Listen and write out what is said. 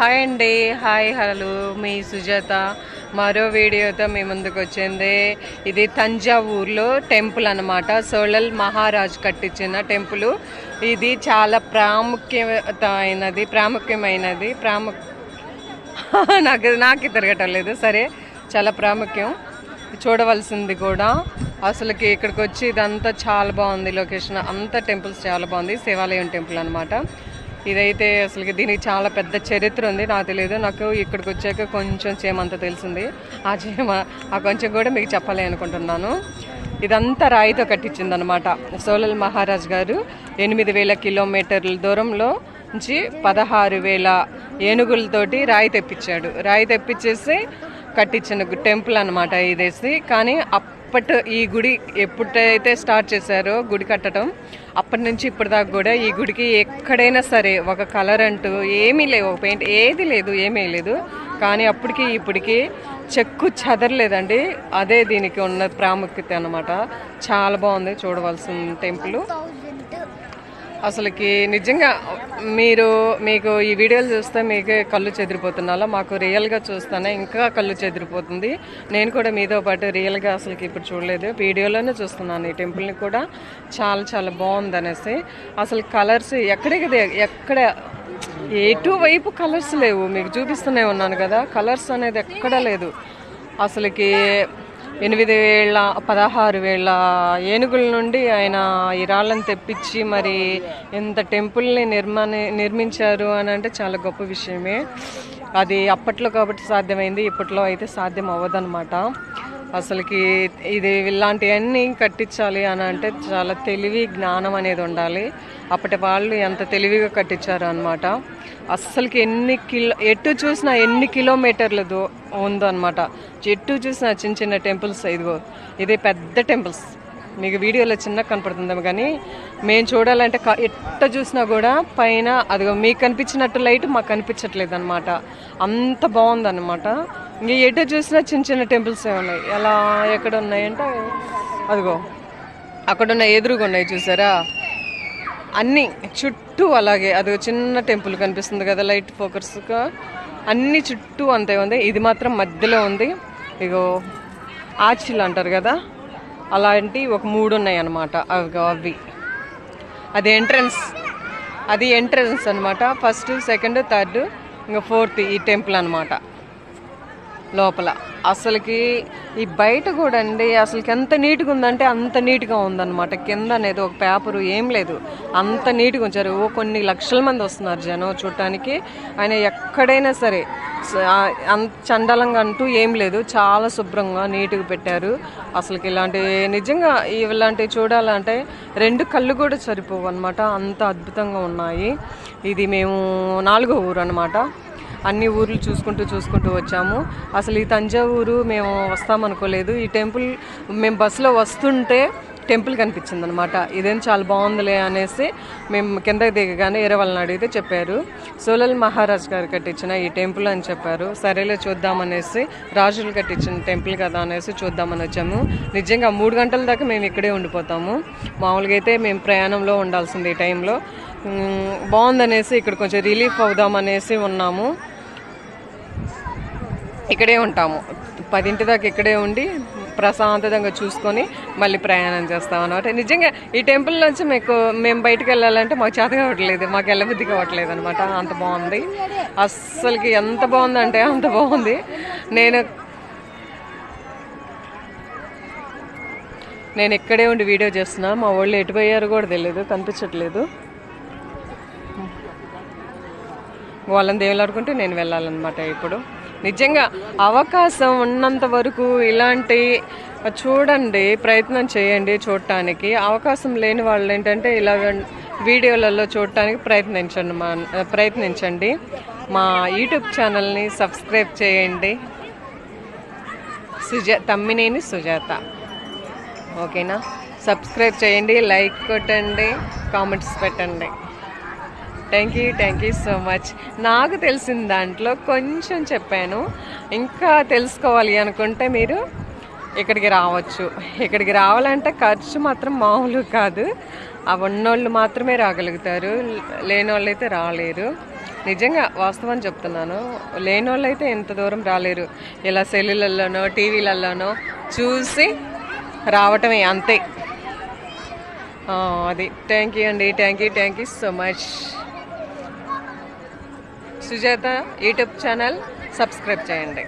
Hi అండి. Hi hello. మీ సుజాత. మరో వీడియోతో మీ ముందుకు వచ్చింది. ఇది తంజావూరులో టెంపుల్ అన్నమాట. సోళల్ మహారాజ్ కట్టించిన టెంపుల్. ఇది చాలా ప్రాముఖ్యత అయినది ప్రాముఖ్యమైనది ప్రాము నాకు నాకు తిరగటం లేదు. సరే చాలా ప్రాముఖ్యం. చూడవలసింది కూడా. అసలుకి ఇక్కడికి వచ్చి ఇదంతా చాలా బాగుంది లొకేషన్. అంతా టెంపుల్స్ చాలా బాగుంది. శివాలయం టెంపుల్ అనమాట ఇదైతే అసలు దీనికి చాలా పెద్ద చరిత్ర ఉంది. నాకు తెలియదు నాకు ఇక్కడికి వచ్చాక కొంచెం చేమంత తెలిసింది. ఆ చేమ ఆ కొంచెం కూడా మీకు చెప్పాలి అనుకుంటున్నాను. ఇదంతా రాయితో కట్టించింది అనమాట సోలల్ మహారాజ్ గారు ఎనిమిది వేల కిలోమీటర్ల దూరంలో నుంచి పదహారు వేల ఏనుగులతోటి రాయి తెప్పించాడు. రాయి తెప్పించేసి కట్టించిన టెంపుల్ అనమాట ఇదేసి. కానీ అప్ అప్పట్ ఈ గుడి ఎప్పుడైతే స్టార్ట్ చేశారో గుడి కట్టడం అప్పటి నుంచి ఇప్పటిదాకా కూడా ఈ గుడికి ఎక్కడైనా సరే ఒక కలర్ అంటూ ఏమీ లేవు ఒక పెయింట్ ఏది లేదు ఏమీ లేదు. కానీ అప్పటికి ఇప్పటికి చెక్కు చెదరలేదండి. అదే దీనికి ఉన్న ప్రాముఖ్యత అనమాట చాలా బాగుంది చూడవలసిన టెంపుల్. అసలుకి నిజంగా మీరు మీకు ఈ వీడియోలు చూస్తే మీకు కళ్ళు చెదిరిపోతున్నాలో? మాకు రియల్గా చూస్తానే ఇంకా కళ్ళు చెదిరిపోతుంది. నేను కూడా మీతో పాటు రియల్గా అసలుకి ఇప్పుడు చూడలేదు. వీడియోలోనే చూస్తున్నాను. ఈ టెంపుల్ని కూడా చాలా చాలా బాగుంది అనేసి అసలు కలర్స్ ఎక్కడికి ఎక్కడ ఎక్కడ ఎటువైపు కలర్స్ లేవు. మీకు చూపిస్తూనే ఉన్నాను కదా. కలర్స్ అనేది ఎక్కడా లేదు. అసలుకి ఎనిమిది వేల పదహారు వేల ఏనుగుల నుండి ఆయన ఈ తెప్పించి మరి ఎంత టెంపుల్ని నిర్మాణ నిర్మించారు అని అంటే చాలా గొప్ప విషయమే. అది అప్పట్లో కాబట్టి సాధ్యమైంది ఇప్పట్లో అయితే సాధ్యం అవ్వదన్నమాట. అసలుకి ఇది ఇలాంటివన్నీ కట్టించాలి అని అంటే చాలా తెలివి జ్ఞానం అనేది ఉండాలి. అప్పటి వాళ్ళు ఎంత తెలివిగా కట్టించారు అనమాట అస్సలకి ఎన్ని కిలో ఎటు చూసినా ఎన్ని కిలోమీటర్లు దో ఉందన్నమాట. ఎటు చూసినా చిన్న చిన్న టెంపుల్స్ ఇదిగో ఇది పెద్ద టెంపుల్స్. మీకు వీడియోలో చిన్న కనపడుతుందేమో కానీ మేము చూడాలంటే ఎట్ట చూసినా కూడా పైన అదిగో మీకు కనిపించినట్టు లైట్ మాకు కనిపించట్లేదు అనమాట అంత బాగుందన్నమాట. ఇంక ఎటు చూసినా చిన్న చిన్న టెంపుల్స్ ఉన్నాయి. ఎలా ఎక్కడ ఉన్నాయంటే అదిగో అక్కడ ఉన్న ఎదురుగా ఉన్నాయి చూసారా? అన్నీ చుట్టూ అలాగే అది చిన్న టెంపుల్ కనిపిస్తుంది కదా లైట్ ఫోకస్గా అన్ని చుట్టూ అంతే ఉంది. ఇది మాత్రం మధ్యలో ఉంది. ఇగో ఆచిల్ అంటారు కదా? అలాంటి ఒక మూడు ఉన్నాయి అన్నమాట అవి అవి. అది ఎంట్రన్స్ అది ఎంట్రన్స్ అనమాట ఫస్ట్ సెకండ్ థర్డ్ ఇంకా ఫోర్త్ ఈ టెంపుల్ అనమాట లోపల. అసలుకి ఈ బయట కూడా అండి అసలుకి ఎంత నీట్గా ఉందంటే అంత నీట్గా ఉందన్నమాట. కింద అనేది ఒక పేపరు ఏం లేదు. అంత నీట్గా ఉంచారు. ఓ కొన్ని లక్షల మంది వస్తున్నారు జనం చూడటానికి. ఆయన ఎక్కడైనా సరే అంత చండలంగా అంటూ ఏం లేదు. చాలా శుభ్రంగా నీట్గా పెట్టారు. అసలుకి ఇలాంటి నిజంగా ఇలాంటివి చూడాలంటే రెండు కళ్ళు కూడా సరిపోవు అనమాట అంత అద్భుతంగా ఉన్నాయి. ఇది మేము నాలుగో ఊరు అనమాట అన్ని ఊర్లు చూసుకుంటూ చూసుకుంటూ వచ్చాము. అసలు ఈ తంజావూరు మేము వస్తామనుకోలేదు ఈ టెంపుల్ మేము బస్సులో వస్తుంటే టెంపుల్ కనిపించింది అనమాట ఇదేం చాలా బాగుందిలే అనేసి మేము కిందకి దిగగానే వేరే వాళ్ళని అడిగితే చెప్పారు. సోలల్ మహారాజ్ గారు కట్టించిన ఈ టెంపుల్ అని చెప్పారు. సరేలే చూద్దామనేసి రాజులు కట్టించిన టెంపుల్ కదా అనేసి చూద్దామని వచ్చాము. నిజంగా మూడు గంటల దాకా మేము ఇక్కడే ఉండిపోతాము. మామూలుగా అయితే మేము ప్రయాణంలో ఉండాల్సింది ఈ టైంలో. బాగుందనేసి ఇక్కడ కొంచెం రిలీఫ్ అవుదామనేసి ఉన్నాము. ఇక్కడే ఉంటాము. పదింటి దాకా ఇక్కడే ఉండి ప్రశాంతంగా చూసుకొని మళ్ళీ ప్రయాణం చేస్తాం అనమాట నిజంగా ఈ టెంపుల్ నుంచి మీకు మేము బయటకు వెళ్ళాలంటే మాకు చేత కావట్లేదు మాకు వెళ్ళబుద్ధి కావట్లేదు అనమాట అంత బాగుంది. అస్సలకి ఎంత బాగుందంటే అంత బాగుంది. నేను నేను ఇక్కడే ఉండి వీడియో చేస్తున్నా. మా వాళ్ళు ఎటు పోయారు కూడా తెలియదు కనిపించట్లేదు. వాళ్ళని దేవులాడుకుంటూ నేను వెళ్ళాలన్నమాట ఇప్పుడు. నిజంగా అవకాశం ఉన్నంత వరకు ఇలాంటి చూడండి ప్రయత్నం చేయండి చూడటానికి. అవకాశం లేని వాళ్ళు ఏంటంటే ఇలా వీడియోలలో చూడటానికి ప్రయత్నించండి మా ప్రయత్నించండి. మా యూట్యూబ్ ఛానల్ని సబ్స్క్రైబ్ చేయండి. సుజా తమ్మినేని సుజాత. ఓకేనా? సబ్స్క్రైబ్ చేయండి లైక్ కొట్టండి కామెంట్స్ పెట్టండి. Thank you thank you so much నాకు తెలిసిన దాంట్లో కొంచెం చెప్పాను. ఇంకా తెలుసుకోవాలి అనుకుంటే మీరు ఇక్కడికి రావచ్చు. ఇక్కడికి రావాలంటే ఖర్చు మాత్రం మామూలు కాదు. ఆ ఉన్నోళ్ళు మాత్రమే రాగలుగుతారు. లేని వాళ్ళు అయితే రాలేరు. నిజంగా వాస్తవం చెప్తున్నాను. లేని వాళ్ళు అయితే ఎంత దూరం రాలేరు. ఇలా సెల్లులలోనో టీవీలలోనో చూసి రావటమే అంతే. అది. థ్యాంక్ యూ అండి. Thank you thank you so much Sujatha YouTube channel subscribe చేయండి.